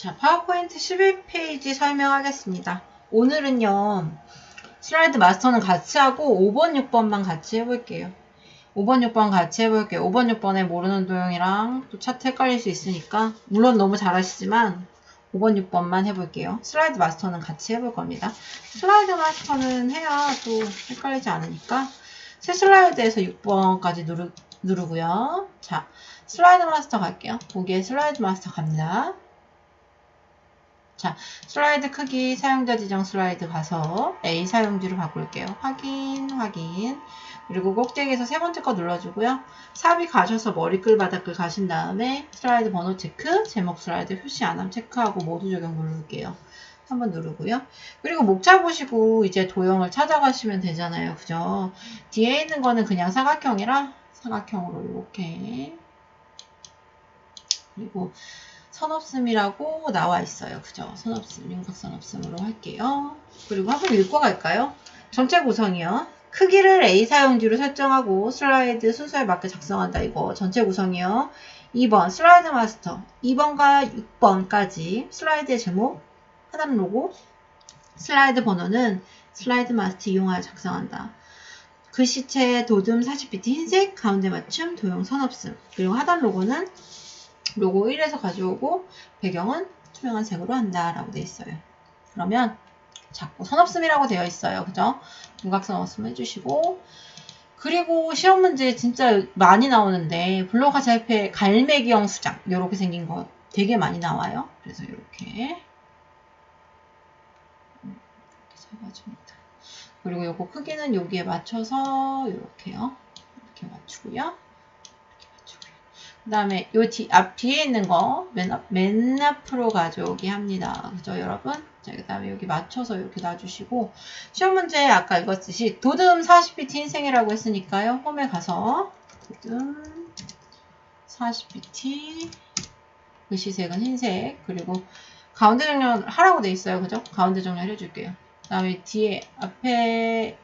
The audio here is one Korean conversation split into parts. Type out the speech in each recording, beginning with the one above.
자, 파워포인트 11페이지 설명하겠습니다. 오늘은요, 슬라이드 마스터는 같이 하고 5번, 6번만 같이 해볼게요. 5번, 6번 같이 해볼게요. 5번, 6번에 모르는 도형이랑 또 차트 헷갈릴 수 있으니까, 물론 너무 잘하시지만, 5번, 6번만 해볼게요. 슬라이드 마스터는 같이 해볼 겁니다. 슬라이드 마스터는 해야 또 헷갈리지 않으니까, 새 슬라이드에서 6번까지 누르, 누르고요. 자, 슬라이드 마스터 갈게요. 보기에 슬라이드 마스터 갑니다. 자, 슬라이드 크기 사용자 지정 슬라이드 가서 A 사용지로 바꿀게요. 확인, 확인. 그리고 꼭대기에서 세 번째 거 눌러주고요. 삽입 가셔서 머리끌 바닥글 가신 다음에 슬라이드 번호 체크, 제목 슬라이드 표시 안함 체크하고 모두 적용 누를게요. 한번 누르고요. 그리고 목차 보시고 이제 도형을 찾아가시면 되잖아요. 그죠? 뒤에 있는 거는 그냥 사각형이라 사각형으로 이렇게 그리고 선없음이라고 나와 있어요. 그죠? 선없음, 윤곽선없음으로 할게요. 그리고 한번 읽고 갈까요? 전체 구성이요. 크기를 A 사용지로 설정하고 슬라이드 순서에 맞게 작성한다. 이거 전체 구성이요. 2번 슬라이드 마스터 2번과 6번까지 슬라이드의 제목 하단 로고 슬라이드 번호는 슬라이드 마스터 이용하여 작성한다. 글씨체 도둠 40비트 흰색 가운데 맞춤 도형 선없음 그리고 하단 로고는 로고 1에서 가져오고 배경은 투명한 색으로 한다 라고 되어 있어요. 그러면 자꾸 선없음이라고 되어 있어요. 그죠? 없음 해주시고 그리고 시험 문제 진짜 많이 나오는데 블로가 잘패 갈매기형 수장 이렇게 생긴 거 되게 많이 나와요. 그래서 이렇게 잡아줍니다. 그리고 요거 크기는 여기에 맞춰서 이렇게요. 이렇게 맞추고요. 그 다음에 요 뒤, 앞 뒤에 있는 거, 맨, 앞, 맨 앞으로 가져오기 합니다. 그죠, 여러분? 자, 그 다음에 여기 맞춰서 이렇게 놔주시고, 시험 문제 아까 읽었듯이, 도듬 40비트 흰색이라고 했으니까요. 홈에 가서, 도듬 40비트, 글씨색은 흰색, 그리고 가운데 정렬 하라고 돼 있어요. 그죠? 가운데 정렬 해줄게요. 그 다음에 뒤에, 앞에,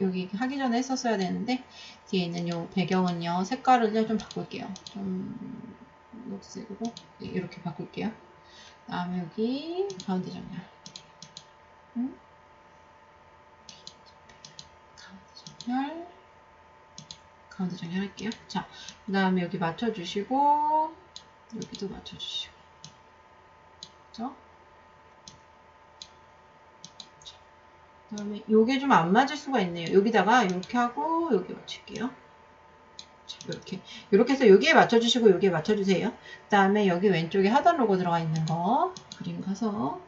여기 하기 전에 했었어야 되는데, 뒤에 있는 요 배경은요 색깔을 좀 바꿀게요. 좀 녹색으로 네, 이렇게 바꿀게요. 그 다음에 여기 가운데 정렬 음? 가운데 정렬 가운데 정렬 할게요. 자그 다음에 여기 맞춰주시고 여기도 맞춰주시고. 그죠? 그 다음에 요게 좀 안 맞을 수가 있네요. 여기다가 이렇게 하고 여기 맞출게요. 자, 이렇게 이렇게 해서 여기에 맞춰주시고 여기에 맞춰주세요. 그 다음에 여기 왼쪽에 하단 로고 들어가 있는 거 그림 가서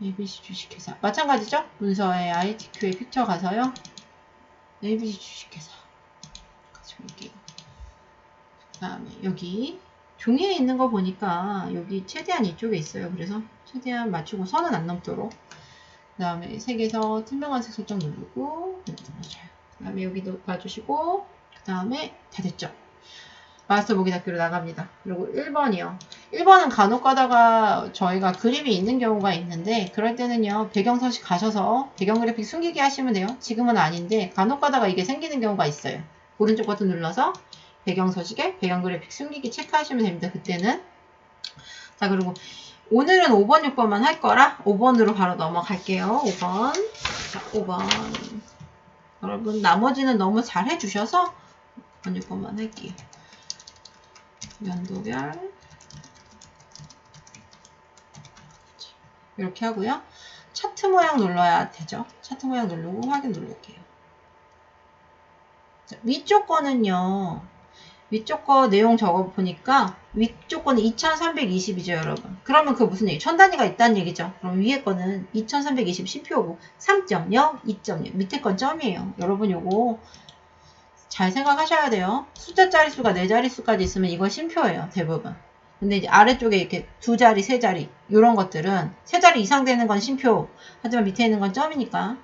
ABC 주식회사 마찬가지죠? 문서에 ITQ에 픽처 가서요. ABC 주식회사 가지고 올게요. 그 다음에 여기 종이에 있는 거 보니까 여기 최대한 이쪽에 있어요. 그래서 최대한 맞추고 선은 안 넘도록 그 다음에 색에서 투명한 색 설정 누르고 눌러줘요. 그 다음에 여기도 봐주시고 그 다음에 다 됐죠. 마스터 보기 닫기로 나갑니다. 그리고 1번이요. 1번은 간혹 가다가 저희가 그림이 있는 경우가 있는데 그럴 때는요. 배경 서식 가셔서 배경 그래픽 숨기기 하시면 돼요. 지금은 아닌데 간혹 가다가 이게 생기는 경우가 있어요. 오른쪽 버튼 눌러서 배경 서식에 배경 그래픽 숨기기 체크하시면 됩니다. 그때는 자 그리고 오늘은 5번, 6번만 할 거라 5번으로 바로 넘어갈게요. 5번. 자, 5번. 여러분, 나머지는 너무 잘 해주셔서 5번, 6번만 할게요. 연도별. 이렇게 하고요. 차트 모양 눌러야 되죠. 차트 모양 누르고 확인 누를게요. 자, 위쪽 거는요. 위쪽 거 내용 적어 보니까 위쪽 거는 2320이죠, 여러분. 그러면 그 무슨 얘기? 천 단위가 있다는 얘기죠. 그럼 위에 거는 2320 심표고 3.0, 2.0. 밑에 건 점이에요. 여러분 요거 잘 생각하셔야 돼요. 숫자 자릿수가 네 자릿수까지 있으면 이건 심표예요, 대부분. 근데 이제 아래쪽에 이렇게 두 자리, 세 자리 이런 것들은 세 자리 이상 되는 건 심표. 하지만 밑에 있는 건 점이니까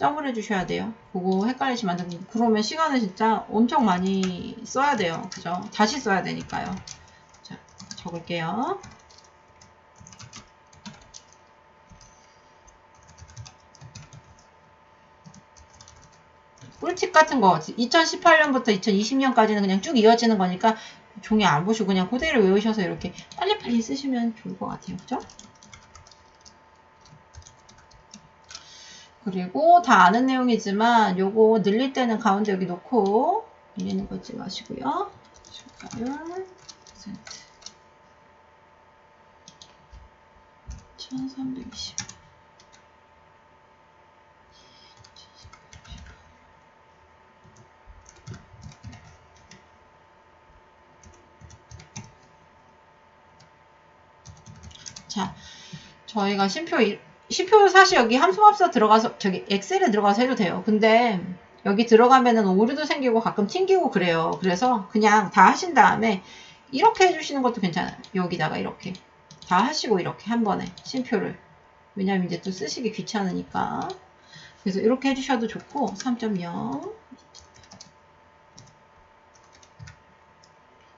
점을 해주셔야 돼요. 그거 헷갈리시면 안 됩니다. 그러면 시간을 진짜 엄청 많이 써야 돼요. 그죠? 다시 써야 되니까요. 자, 적을게요. 꿀팁 같은 거 2018년부터 2020년까지는 그냥 쭉 이어지는 거니까 종이 안 보시고 그냥 그대로 외우셔서 이렇게 빨리빨리 쓰시면 좋을 것 같아요. 그죠? 그리고 다 아는 내용이지만 요거 늘릴 때는 가운데 여기 놓고 늘리는 거 잊지 마시고요. 퍼센트 1320 자, 저희가 심표, 이- 심표 사실 여기 함수합사 들어가서, 저기 엑셀에 들어가서 해도 돼요. 근데 여기 들어가면은 오류도 생기고 가끔 튕기고 그래요. 그래서 그냥 다 하신 다음에 이렇게 해주시는 것도 괜찮아요. 여기다가 이렇게. 다 하시고 이렇게 한 번에 심표를. 왜냐면 이제 또 쓰시기 귀찮으니까. 그래서 이렇게 해주셔도 좋고, 3.0.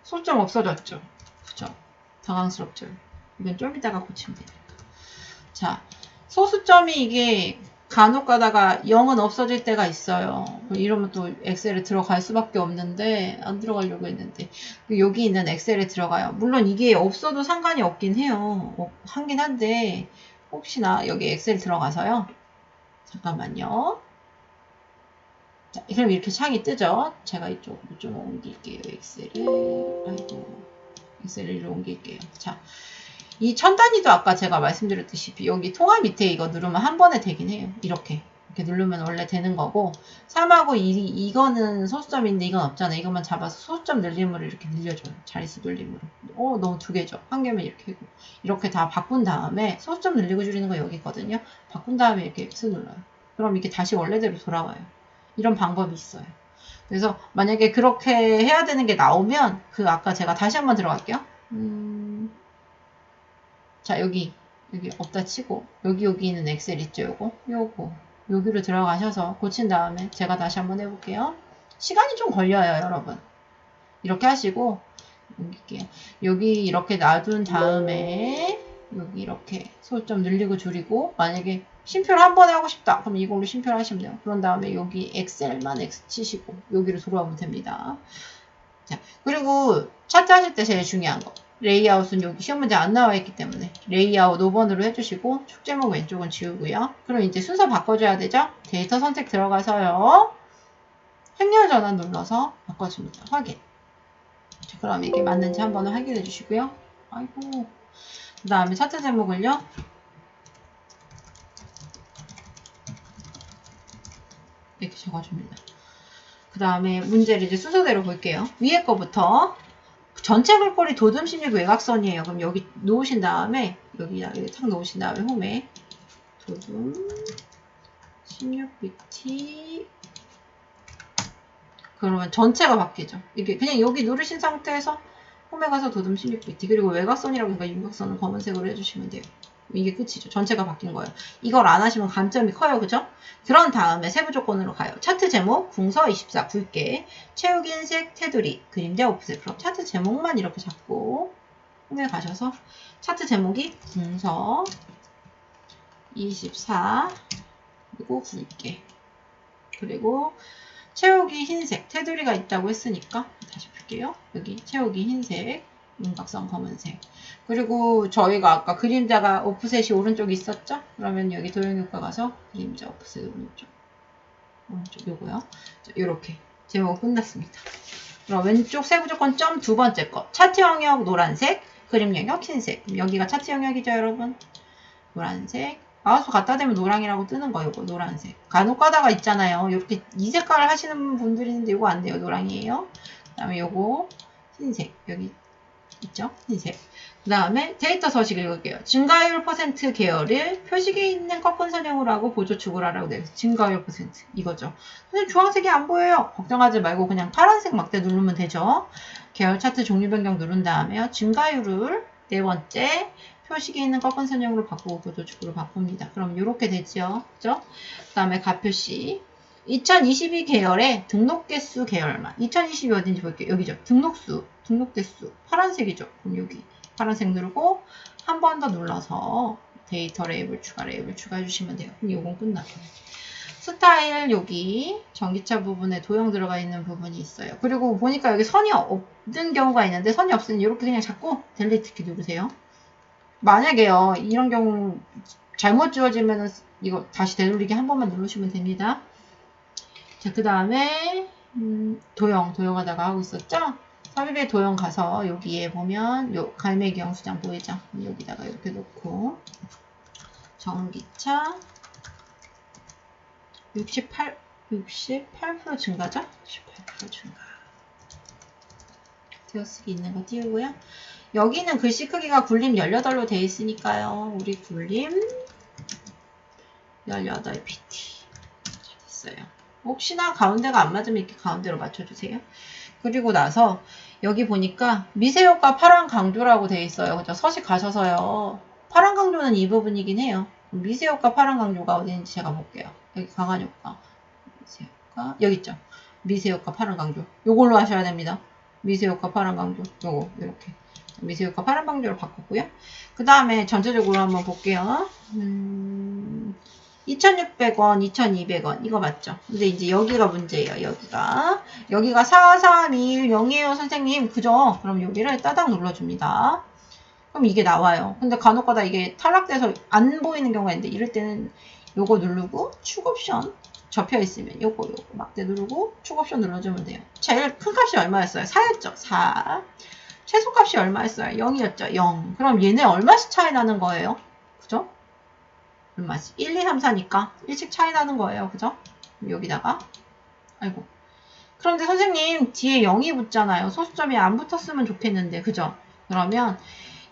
소점 없어졌죠? 그죠? 당황스럽죠? 이건 좀 이따가 고치면 되니까. 자, 소수점이 이게 간혹 가다가 0은 없어질 때가 있어요. 이러면 또 엑셀에 들어갈 수밖에 없는데 안 들어가려고 했는데 여기 있는 엑셀에 들어가요. 물론 이게 없어도 상관이 없긴 해요. 어, 하긴 한데 혹시나 여기 엑셀 들어가서요. 잠깐만요. 자, 그럼 이렇게 창이 뜨죠? 제가 이쪽으로 좀 옮길게요. 엑셀을. 아이고. 엑셀을 옮길게요. 자, 이천 단위도 아까 제가 말씀드렸듯이 여기 통화 밑에 이거 누르면 한 번에 되긴 해요. 이렇게. 이렇게 누르면 원래 되는 거고 3하고 2, 이거는 소수점인데 이건 없잖아요. 이것만 잡아서 소수점 늘림으로 이렇게 늘려줘요. 자릿수 늘림으로. 어, 너무 두 개죠. 한 개면 이렇게 하고. 이렇게 다 바꾼 다음에 소수점 늘리고 줄이는 거 여기 있거든요. 바꾼 다음에 이렇게 X 눌러요. 그럼 이게 다시 원래대로 돌아와요. 이런 방법이 있어요. 그래서 만약에 그렇게 해야 되는 게 나오면 그 아까 제가 다시 한번 들어갈게요. 음, 자 여기 여기 없다 치고 여기 여기 있는 엑셀 있죠 요거 요거 여기로 들어가셔서 고친 다음에 제가 다시 한번 해볼게요. 시간이 좀 걸려요 여러분. 이렇게 하시고 옮길게요. 여기 이렇게 놔둔 다음에 여기 이렇게 소점 늘리고 줄이고 만약에 심표를 한 번에 하고 싶다. 그럼 이걸로 심표를 하시면 돼요. 그런 다음에 여기 엑셀만 X 치시고 여기로 들어오면 됩니다. 자, 그리고 차트 하실 때 제일 중요한 거. 레이아웃은 여기 시험 문제 안 나와 있기 때문에 레이아웃 5번으로 해주시고 축제목 왼쪽은 지우고요. 그럼 이제 순서 바꿔줘야 되죠? 데이터 선택 들어가서요. 행렬 전환 눌러서 바꿔줍니다. 확인. 자, 그럼 이게 맞는지 한번 확인해 주시고요. 아이고. 그 다음에 차트 제목을요. 이렇게 적어줍니다. 그 다음에 문제를 이제 순서대로 볼게요. 위에 거부터 전체 글꼴이 도듬 16 외곽선이에요. 그럼 여기 놓으신 다음에 여기 여기 탁 놓으신 다음에 홈에 도듬 16BT 그러면 전체가 바뀌죠. 이게 그냥 여기 누르신 상태에서 홈에 가서 도듬 16BT 그리고 외곽선이라고 하니까 윤곽선은 검은색으로 해주시면 돼요. 이게 끝이죠. 전체가 바뀐 거예요. 이걸 안 하시면 감점이 커요. 그죠? 그런 다음에 세부 조건으로 가요. 차트 제목, 궁서 24, 굵게, 채우기 흰색, 테두리, 그림자 오프셋. 그럼 차트 제목만 이렇게 잡고 홈에 가셔서 차트 제목이 궁서 24 그리고 굵게 그리고 채우기 흰색, 테두리가 있다고 했으니까 다시 볼게요. 여기 채우기 흰색, 윤곽선 검은색. 그리고 저희가 아까 그림자가 오프셋이 오른쪽에 있었죠? 그러면 여기 도형효과 가서 그림자 오프셋 오른쪽. 오른쪽 요거요. 자, 요렇게 제목 끝났습니다. 그럼 왼쪽 세부 조건 점 두 번째 거. 차트 영역 노란색, 그림 영역 흰색. 여기가 차트 영역이죠, 여러분? 노란색. 마우스 갖다 대면 노랑이라고 뜨는 거, 요거, 노란색. 간혹 가다가 있잖아요. 이렇게 이 색깔을 하시는 분들이 있는데 요거 안 돼요. 노랑이에요. 그 다음에 요거, 흰색. 여기 있죠? 흰색. 그 다음에 데이터 서식 읽을게요. 증가율 퍼센트 계열을 표식에 있는 꺾은 선형으로 보조 축으로 하라고 되어 있어요. 증가율 퍼센트. 이거죠. 근데 주황색이 안 보여요. 걱정하지 말고 그냥 파란색 막대 누르면 되죠. 계열 차트 종류 변경 누른 다음에요. 증가율을 네 번째 표식에 있는 꺾은 선형으로 바꾸고 보조 축으로 바꿉니다. 그럼 이렇게 되죠. 그죠? 그 다음에 가표시. 2022 계열의 등록 개수 계열만. 2022 어딘지 볼게요. 여기죠. 등록수, 등록 개수. 파란색이죠. 그럼 여기 파란색 누르고 한 번 더 눌러서 데이터 레이블 추가 레이블 추가해 주시면 돼요. 그럼 이건 끝나요. 스타일 여기 전기차 부분에 도형 들어가 있는 부분이 있어요. 그리고 보니까 여기 선이 없는 경우가 있는데 선이 없으면 이렇게 그냥 잡고 델리트 키 누르세요. 만약에요 이런 경우 잘못 지워지면은 이거 다시 되돌리기 한 번만 누르시면 됩니다. 자, 그 다음에 음, 도형, 도형하다가 하고 있었죠? 삽입의 도형 가서 여기에 보면 요 갈매기 영수장 보이죠? 여기다가 이렇게 놓고 전기차 68, 68% 증가죠? 68% 증가. 띄어쓰기 있는 거 띄우고요. 여기는 글씨 크기가 굴림 18로 되어 있으니까요. 우리 굴림 18pt. 됐어요. 혹시나 가운데가 안 맞으면 이렇게 가운데로 맞춰주세요. 그리고 나서 여기 보니까 미세효과 파란 강조라고 되어 있어요. 그죠? 서식 가셔서요. 파란 강조는 이 부분이긴 해요. 미세효과 파란 강조가 어디인지 제가 볼게요. 여기 강한 효과. 미세효과. 여기 있죠. 미세효과 파란 강조. 요걸로 하셔야 됩니다. 미세효과 파란 강조. 요거, 이렇게. 미세효과 파란 강조로 바꿨고요. 그 다음에 전체적으로 한번 볼게요. 음, 2,600원, 2,200원. 이거 맞죠? 근데 이제 여기가 문제예요. 여기가. 여기가 4321 0이에요, 선생님. 그죠? 그럼 여기를 따닥 눌러줍니다. 그럼 이게 나와요. 근데 간혹가다 이게 탈락돼서 안 보이는 경우가 있는데 이럴 때는 요거 누르고 축 옵션 접혀 있으면 요거 요거 막대 누르고 축 옵션 눌러주면 돼요. 제일 큰 값이 얼마였어요? 4였죠? 4. 최소값이 얼마였어요? 0이었죠? 0. 그럼 얘네 얼마씩 차이 나는 거예요? 그죠? 얼마씩? 1, 2, 3, 4니까 1씩 차이 나는 거예요. 그죠? 여기다가 아이고 그런데 선생님 뒤에 0이 붙잖아요. 소수점이 안 붙었으면 좋겠는데 그죠? 그러면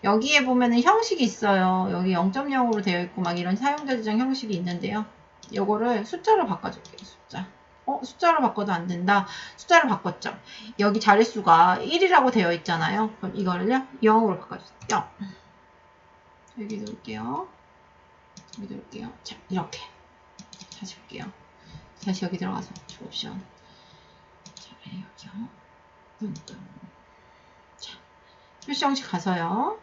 여기에 보면은 형식이 있어요. 여기 0.0으로 되어 있고 막 이런 사용자 지정 형식이 있는데요. 요거를 숫자로 바꿔줄게요. 숫자. 어? 숫자로 바꿔도 안 된다. 숫자로 바꿨죠. 여기 자릿수가 1이라고 되어 있잖아요. 그럼 이거를요. 0으로 바꿔주세요. 0. 여기 놓을게요. 여기 놓을게요. 자, 이렇게. 다시 볼게요. 다시 여기 들어가서 옵션. 자, 여기요. 음, 음. 자, 표시 형식 가서요.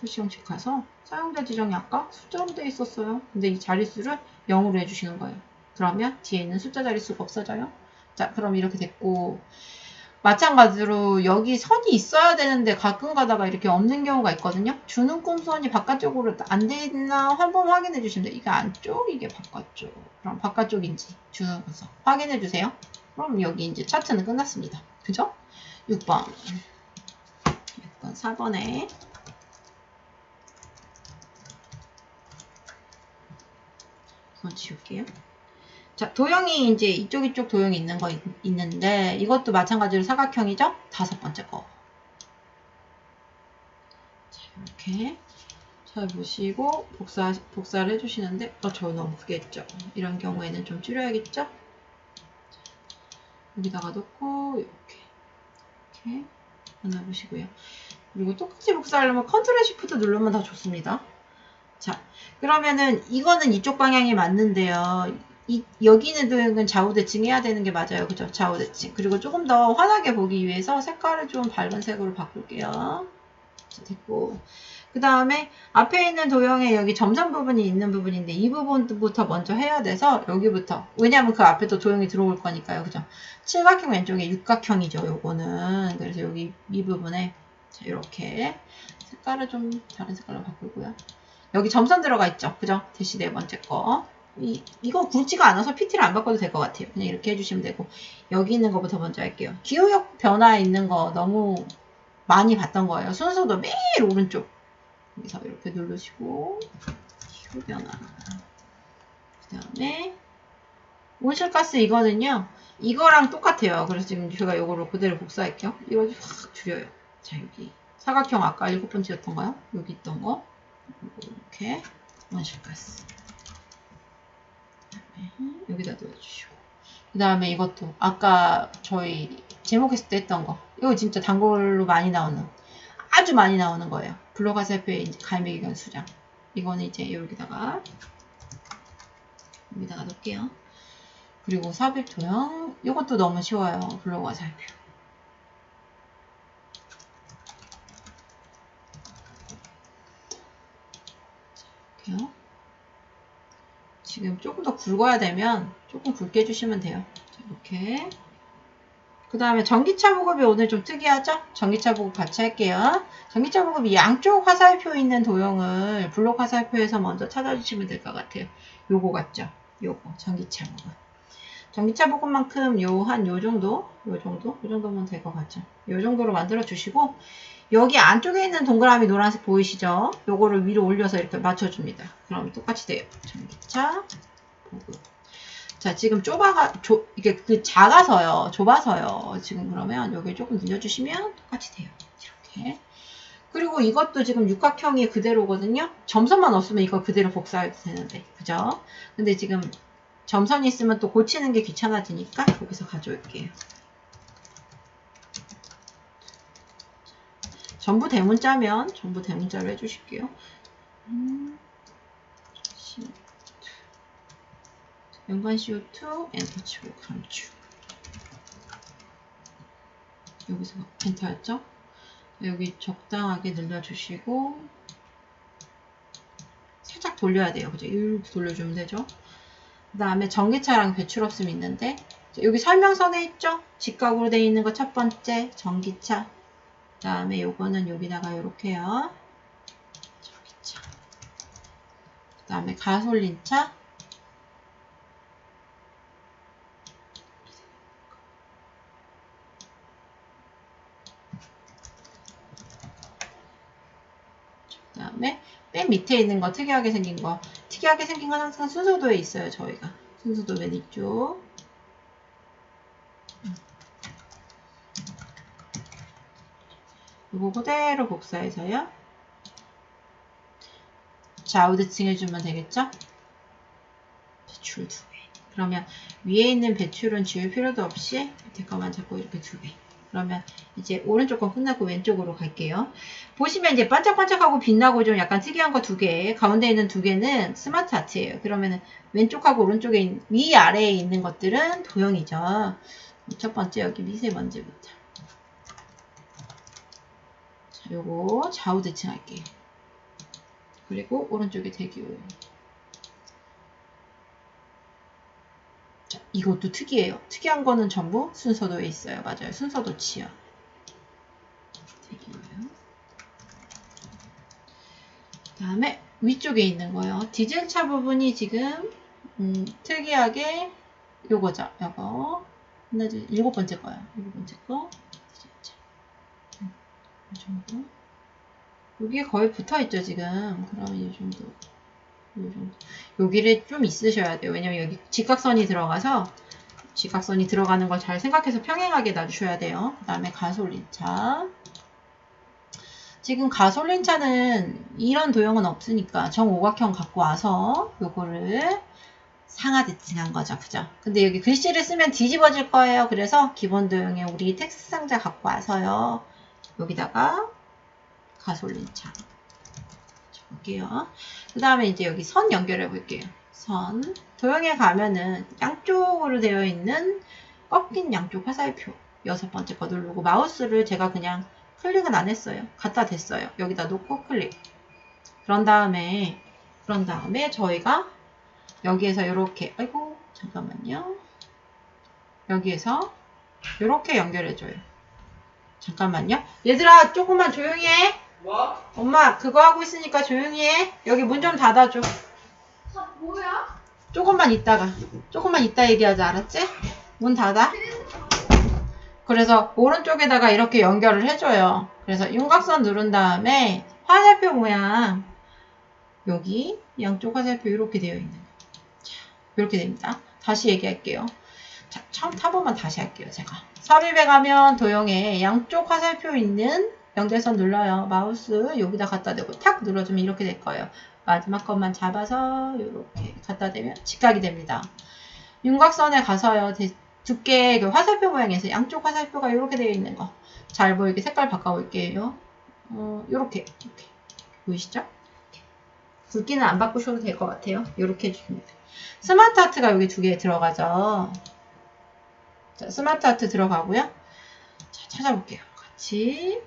표시 형식 가서 사용자 지정이 아까 숫자로 되어 있었어요. 근데 이 자릿수를 0으로 해주시는 거예요. 그러면 뒤에 있는 숫자 자릿수가 없어져요. 자, 그럼 이렇게 됐고 마찬가지로 여기 선이 있어야 되는데 가끔 가다가 이렇게 없는 경우가 있거든요. 주는 꼼수선이 바깥쪽으로 안 되나 한번 확인해 주시면 돼요. 이게 안쪽, 이게 바깥쪽. 그럼 바깥쪽인지 주는 꼼수 확인해 주세요. 그럼 여기 이제 차트는 끝났습니다. 그죠? 6번. 6번 4번에 이건 지울게요. 자, 도형이 이제 이쪽 이쪽 도형이 있는 거 있, 는데 이것도 마찬가지로 사각형이죠? 다섯 번째 거. 자, 이렇게 잘 보시고 복사 복사를 해주시는데 어, 저 너무 크게 했죠. 이런 경우에는 좀 줄여야겠죠? 자, 여기다가 놓고 이렇게 이렇게 만나 보시고요. 그리고 똑같이 복사하려면 컨트롤 시프트 누르면 더 좋습니다. 자, 그러면은 이거는 이쪽 방향이 맞는데요. 이, 여기는 도형은 좌우 대칭 해야 되는 게 맞아요. 그죠? 좌우 대칭. 그리고 조금 더 환하게 보기 위해서 색깔을 좀 밝은 색으로 바꿀게요. 자, 됐고. 그 다음에 앞에 있는 도형에 여기 점선 부분이 있는 부분인데 이 부분부터 먼저 해야 돼서 여기부터 왜냐하면 그 앞에 또 도형이 들어올 거니까요. 그죠? 칠각형 왼쪽에 육각형이죠. 요거는 그래서 여기 이 부분에 자, 이렇게 색깔을 좀 다른 색깔로 바꾸고요. 여기 점선 들어가 있죠. 그죠? 대시 네 번째 거. 이, 이거 굵지가 않아서 PT를 안 바꿔도 될 것 같아요. 그냥 이렇게 해주시면 되고 여기 있는 것부터 먼저 할게요. 기호역 변화 있는 거 너무 많이 봤던 거예요. 순서도 매일 오른쪽 여기서 이렇게 누르시고 기호 변화 그 다음에 온실가스 이거는요. 이거랑 똑같아요. 그래서 지금 제가 이거로 그대로 복사할게요. 이거 확 줄여요. 자 여기 사각형 아까 일곱 번째였던가요? 여기 있던 거 이렇게 온실가스 여기다 넣어주시고. 그 다음에 이것도 아까 저희 때 했던 거. 이거 진짜 단골로 많이 나오는 아주 많이 나오는 거예요. 블로가세페 이제 갈매기견 수장. 이거는 이제 여기다가 여기다가 넣을게요. 그리고 삽입 도형. 이것도 너무 쉬워요 블로가 살펴 이렇게요 지금 조금 더 굵어야 되면 조금 굵게 해주시면 돼요. 자, 이렇게. 그 다음에 전기차 보급이 오늘 좀 특이하죠? 전기차 보급 같이 할게요. 전기차 보급이 양쪽 화살표 있는 도형을 블록 화살표에서 먼저 찾아주시면 될 것 같아요. 요거 같죠? 요거 전기차 보급. 전기차 보급만큼 요 한 요 정도, 요 정도, 요 정도면 될 것 같죠? 요 정도로 만들어 주시고 여기 안쪽에 있는 동그라미 노란색 보이시죠? 요거를 위로 올려서 이렇게 맞춰줍니다. 그럼 똑같이 돼요. 전기차 보급. 자, 지금 좁아가, 조, 이게 그 작아서요. 좁아서요. 지금 그러면 여기 조금 늘려주시면 똑같이 돼요. 이렇게. 그리고 이것도 지금 육각형이 그대로거든요. 점선만 없으면 이거 그대로 복사해도 되는데. 그죠? 근데 지금 점선이 있으면 또 고치는 게 귀찮아지니까 여기서 가져올게요. 전부 대문자면 전부 대문자로 해주실게요. 음, 시- 연관 CO2 엔터 치고 감축 여기서 엔터였죠? 여기 적당하게 늘려주시고 살짝 돌려야 돼요. 그죠? 이렇게 돌려주면 되죠? 그 다음에 전기차랑 배출 없음 있는데 자, 여기 설명서에 있죠? 직각으로 되어 있는 거 첫 번째 전기차 그 다음에 요거는 여기다가 요렇게요. 전기차 그 다음에 가솔린차. 그 다음에 맨 밑에 있는 거 특이하게 생긴 거. 특이하게 생긴 건 항상 순서도에 있어요 저희가. 순서도 맨 이쪽 음. 이거 그대로 복사해서요 좌우대칭 해주면 되겠죠 배출 두 개 그러면 위에 있는 배출은 지울 필요도 없이 밑에 거만 잡고 이렇게 두 개 그러면 이제 오른쪽 건 끝나고 왼쪽으로 갈게요. 보시면 이제 반짝반짝하고 빛나고 좀 약간 특이한 거 두 개, 가운데 있는 두 개는 스마트 아트예요. 그러면은 왼쪽하고 오른쪽에 있- 위 아래에 있는 것들은 도형이죠. 첫 번째 여기 미세먼지부터. 자, 요거 좌우 대칭할게요. 그리고 오른쪽에 대기오염. 자, 이것도 특이해요. 특이한 거는 전부 순서도에 있어요. 맞아요. 순서도 치요. 대기오염. 다음에 위쪽에 있는 거요. 디젤차 부분이 지금 음, 특이하게 요거죠. 요거 하나 둘 일곱 번째 거요. 일곱 번째 거 이 정도. 여기에 거의 붙어 있죠 지금. 그러면 이 정도. 이 정도. 여기를 좀 있으셔야 돼요. 왜냐면 여기 직각선이 들어가서 직각선이 들어가는 걸 잘 생각해서 평행하게 놔주셔야 돼요. 그 다음에 가솔린차. 지금 가솔린차는 이런 도형은 없으니까 정오각형 갖고 와서 요거를 상하 대칭한 거죠. 그죠? 근데 여기 글씨를 쓰면 뒤집어질 거예요. 그래서 기본 도형에 우리 텍스트 상자 갖고 와서요. 여기다가 가솔린차. 볼게요. 그 다음에 이제 여기 선 연결해 볼게요. 선. 도형에 가면은 양쪽으로 되어 있는 꺾인 양쪽 화살표. 여섯 번째 거 누르고 마우스를 제가 그냥 클릭은 안 했어요. 갖다 댔어요. 여기다 놓고 클릭. 그런 다음에, 그런 다음에 저희가 여기에서 이렇게, 아이고, 잠깐만요. 여기에서 이렇게 연결해줘요. 잠깐만요. 얘들아, 조금만 조용히 해. 뭐? 엄마 그거 하고 있으니까 조용히 해. 여기 문 좀 닫아줘. 아, 뭐야? 조금만 있다가. 조금만 있다 얘기하자. 알았지? 문 닫아. 그래서 오른쪽에다가 이렇게 연결을 해줘요. 그래서 윤곽선 누른 다음에 화살표 모양 여기 양쪽 화살표 이렇게 되어 있는 이렇게 됩니다. 다시 얘기할게요. 자, 처음 타보면 다시 할게요. 제가 삽입에 가면 도형에 양쪽 화살표 있는 연결선 눌러요. 마우스 여기다 갖다 대고 탁 눌러주면 이렇게 될 거예요. 마지막 것만 잡아서 이렇게 갖다 대면 직각이 됩니다. 윤곽선에 가서요. 대- 두께 그 화살표 모양에서 양쪽 화살표가 이렇게 되어 있는 거. 잘 보이게 색깔 바꿔볼게요. 어, 요렇게, 이렇게. 보이시죠? 굵기는 안 바꾸셔도 될 것 같아요. 이렇게 해주시면 돼요. 스마트 아트가 여기 두 개 들어가죠. 자, 스마트 아트 들어가고요. 자, 찾아볼게요. 같이.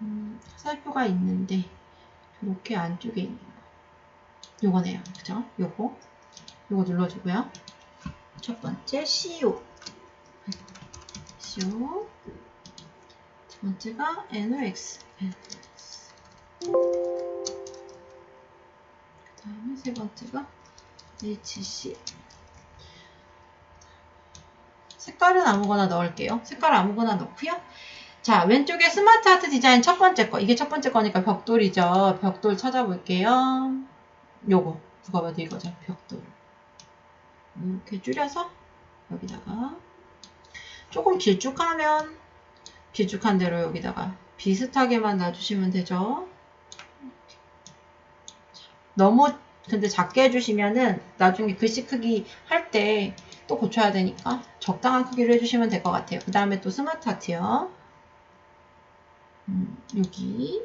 음, 화살표가 있는데, 이렇게 안쪽에 있는 거. 요거네요. 그죠? 요거. 요거 눌러주고요. 첫 번째 CO. CO. 두 번째가 NOx. NOx. 그 다음에 세 번째가 HC. 색깔은 아무거나 넣을게요. 색깔 아무거나 넣고요. 자, 왼쪽에 스마트 아트 디자인 첫 번째 거. 이게 첫 번째 거니까 벽돌이죠. 벽돌 찾아볼게요. 요거. 누가 봐도 이거죠. 벽돌. 이렇게 줄여서 여기다가 조금 길쭉하면 길쭉한 대로 여기다가 비슷하게만 놔주시면 되죠. 너무 근데 작게 해주시면은 나중에 글씨 크기 할 때 또 고쳐야 되니까 적당한 크기로 해주시면 될 것 같아요. 그 다음에 또 스마트 아트요. 음, 여기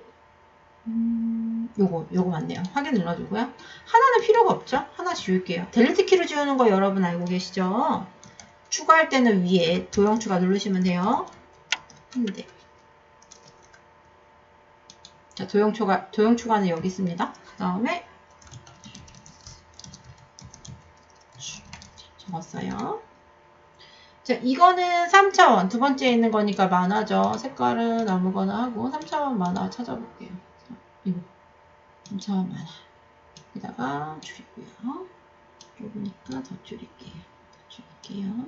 음, 요거 요거 맞네요. 확인 눌러주고요. 하나는 필요가 없죠? 하나 지울게요. 델리트 키로 지우는 거 여러분 알고 계시죠? 추가할 때는 위에 도형 추가 누르시면 돼요. 근데 자 도형 추가 도형 추가는 여기 있습니다. 그 다음에 적었어요. 자, 이거는 3차원. 두 번째에 있는 거니까 만화죠. 색깔은 아무거나 하고 3차원 만화 찾아볼게요. 자, 이거. 3차원 만화. 여기다가 줄이고요. 좁으니까 더 줄일게요. 더 줄일게요.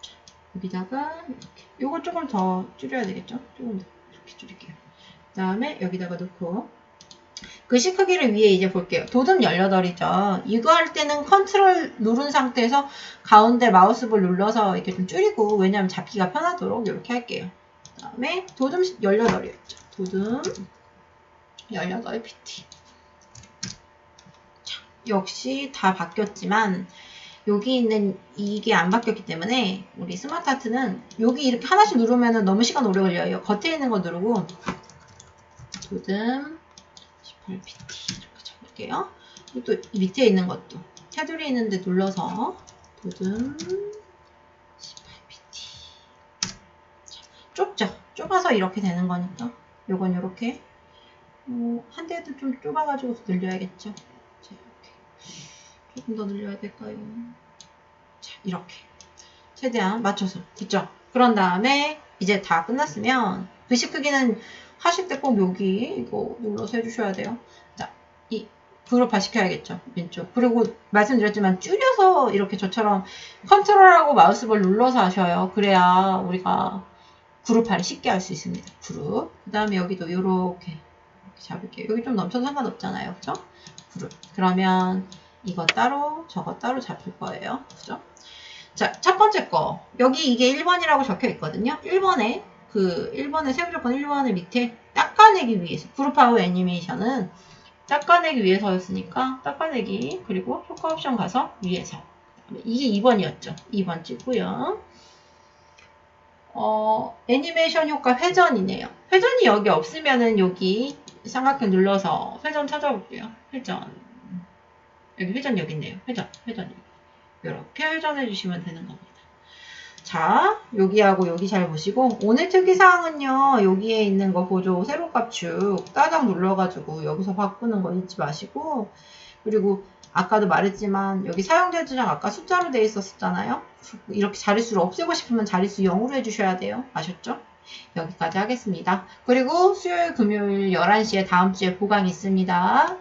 자, 여기다가 이렇게. 요거 조금 더 줄여야 되겠죠? 조금 더 이렇게 줄일게요. 그 다음에 여기다가 놓고 글씨 크기를 위에 이제 볼게요. 도듬 18이죠. 이거 할 때는 컨트롤 누른 상태에서 가운데 마우스볼 눌러서 이렇게 좀 줄이고 왜냐면 잡기가 편하도록 이렇게 할게요. 그 다음에 도듬 18이었죠. 도듬 18 PT. 자, 역시 다 바뀌었지만 여기 있는 이게 안 바뀌었기 때문에 우리 스마트 아트는 여기 이렇게 하나씩 누르면 너무 시간 오래 걸려요. 겉에 있는 거 누르고 도듬 18PT 이렇게 적을게요. 그리고 또 이 밑에 있는 것도 테두리 있는데 눌러서 도듬 18PT 좁죠? 좁아서 이렇게 되는 거니까 요건 이렇게 어, 한 대도 좀 좁아가지고 늘려야겠죠? 자, 이렇게 조금 더 늘려야 될까요? 자, 이렇게 최대한 맞춰서 됐죠? 그런 다음에 이제 다 끝났으면 글씨 크기는 하실 때 꼭 여기 이거 눌러서 해주셔야 돼요. 자, 이 그룹화 시켜야겠죠. 왼쪽. 그리고 말씀드렸지만 줄여서 이렇게 저처럼 컨트롤하고 마우스볼 눌러서 하셔요. 그래야 우리가 그룹화를 쉽게 할 수 있습니다. 그룹. 그 다음에 여기도 이렇게 잡을게요. 여기 좀 넘쳐도 상관없잖아요. 그죠? 그룹. 그러면 이거 따로 저거 따로 잡힐 거예요. 그죠? 자, 첫 번째 거. 여기 이게 1번이라고 적혀 있거든요. 1번에 그 1번의 세부 조건 1번의 밑에 닦아내기 위해서 그룹하고 애니메이션은 닦아내기 위해서였으니까 닦아내기 그리고 효과 옵션 가서 위에서 이게 2번이었죠. 2번 찍고요. 어, 애니메이션 효과 회전이네요. 회전이 여기 없으면은 여기 삼각형 눌러서 회전 찾아볼게요. 회전. 여기 회전 여기 있네요. 회전, 회전. 이렇게 회전해 주시면 되는 겁니다. 자, 여기하고 여기 잘 보시고 오늘 특이사항은요. 여기에 있는 거 보조 세로 값 축 따당 눌러가지고 여기서 바꾸는 거 잊지 마시고 그리고 아까도 말했지만 여기 사용자 주장 아까 숫자로 돼 있었잖아요. 이렇게 자릿수를 없애고 싶으면 자릿수 0으로 해주셔야 돼요. 아셨죠? 여기까지 하겠습니다. 그리고 수요일, 금요일 11시에 다음 주에 보강 있습니다.